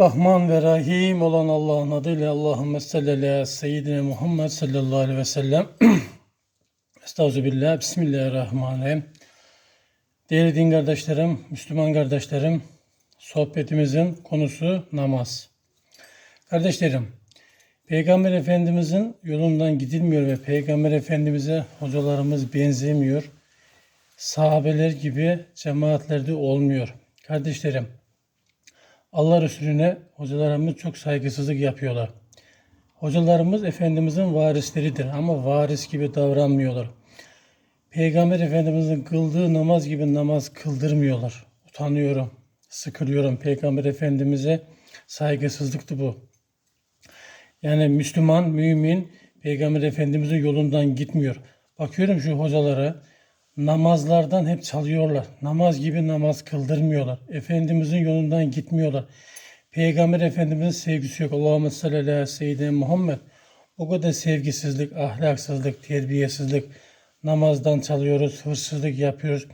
Rahman ve Rahim olan Allah'ın adıyla Allahümme salli seyyidine Muhammed sallallahu aleyhi ve sellem. Estağfirullah. Bismillahirrahmanirrahim. Değerli din kardeşlerim, Müslüman kardeşlerim, sohbetimizin konusu namaz. Kardeşlerim, Peygamber Efendimizin yolundan gidilmiyor ve Peygamber Efendimiz'e hocalarımız benzemiyor. Sahabeler gibi cemaatlerde olmuyor. Kardeşlerim, Allah Resulüne hocalarımız çok saygısızlık yapıyorlar. Hocalarımız Efendimizin varisleridir ama varis gibi davranmıyorlar. Peygamber Efendimizin kıldığı namaz gibi namaz kıldırmıyorlar. Utanıyorum, sıkılıyorum. Peygamber Efendimiz'e saygısızlıktı bu. Yani Müslüman, mümin Peygamber Efendimizin yolundan gitmiyor. Bakıyorum şu hocalara namazlardan hep çalıyorlar. Namaz gibi namaz kıldırmıyorlar. Efendimizin yolundan gitmiyorlar. Peygamber Efendimizin sevgisi yok. Allahümme salli ala seyyidine Muhammed. O kadar sevgisizlik, ahlaksızlık, terbiyesizlik, namazdan çalıyoruz, hırsızlık yapıyoruz.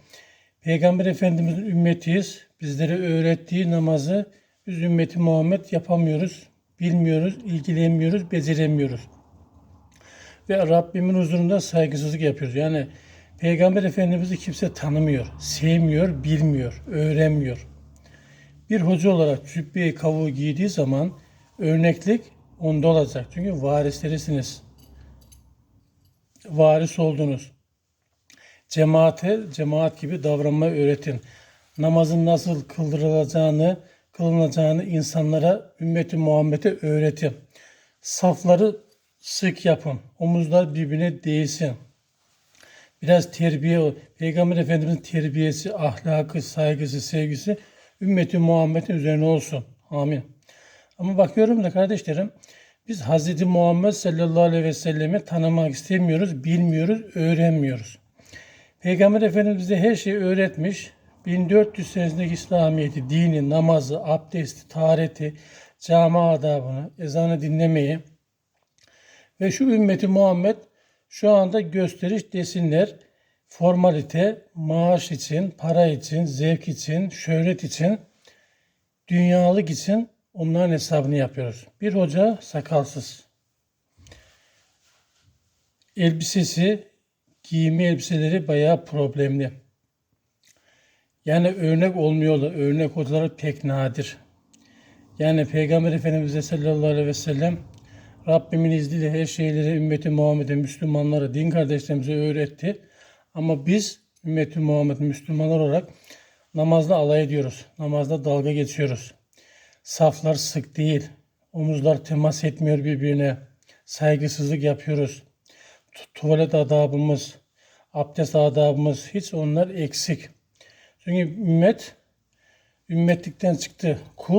Peygamber Efendimizin ümmetiyiz. Bizlere öğrettiği namazı biz ümmeti Muhammed yapamıyoruz, bilmiyoruz, ilgilenmiyoruz, beceremiyoruz. Ve Rabbimin huzurunda saygısızlık yapıyoruz. Yani Peygamber Efendimiz'i kimse tanımıyor, sevmiyor, bilmiyor, öğrenmiyor. Bir hoca olarak cübbeyi kavuğu giydiği zaman örneklik onda olacak. Çünkü varislerisiniz. Varis oldunuz. Cemaate, cemaat gibi davranmayı öğretin. Namazın nasıl kıldırılacağını, kılınacağını insanlara, ümmeti Muhammed'e öğretin. Safları sık yapın. Omuzlar birbirine değsin. Biraz terbiye, Peygamber Efendimiz'in terbiyesi, ahlakı, saygısı, sevgisi ümmeti Muhammed'in üzerine olsun. Amin. Ama bakıyorum da kardeşlerim biz Hz. Muhammed sallallahu aleyhi ve sellemi tanımak istemiyoruz, bilmiyoruz, öğrenmiyoruz. Peygamber Efendimiz bize her şeyi öğretmiş. 1400 senesindeki İslamiyet'i, dini, namazı, abdesti, tahareti, cami adabını, ezanı dinlemeyi ve şu ümmeti Muhammed şu anda gösteriş desinler, formalite, maaş için, para için, zevk için, şöhret için, dünyalık için onların hesabını yapıyoruz. Bir hoca sakalsız. Elbisesi, giyimi elbiseleri bayağı problemli. Yani örnek olmuyorlar. Örnek hocalar pek nadir. Yani Peygamber Efendimiz sallallahu aleyhi ve sellem Rabbimin izniyle her şeyleri ümmeti Muhammed'e, Müslümanlara, din kardeşlerimize öğretti. Ama biz ümmeti Muhammed Müslümanlar olarak namazla alay ediyoruz. Namazla dalga geçiyoruz. Saflar sık değil. Omuzlar temas etmiyor birbirine. Saygısızlık yapıyoruz. Tu- tuvalet adabımız, abdest adabımız hiç onlar eksik. Çünkü ümmet ümmetlikten çıktı. Kul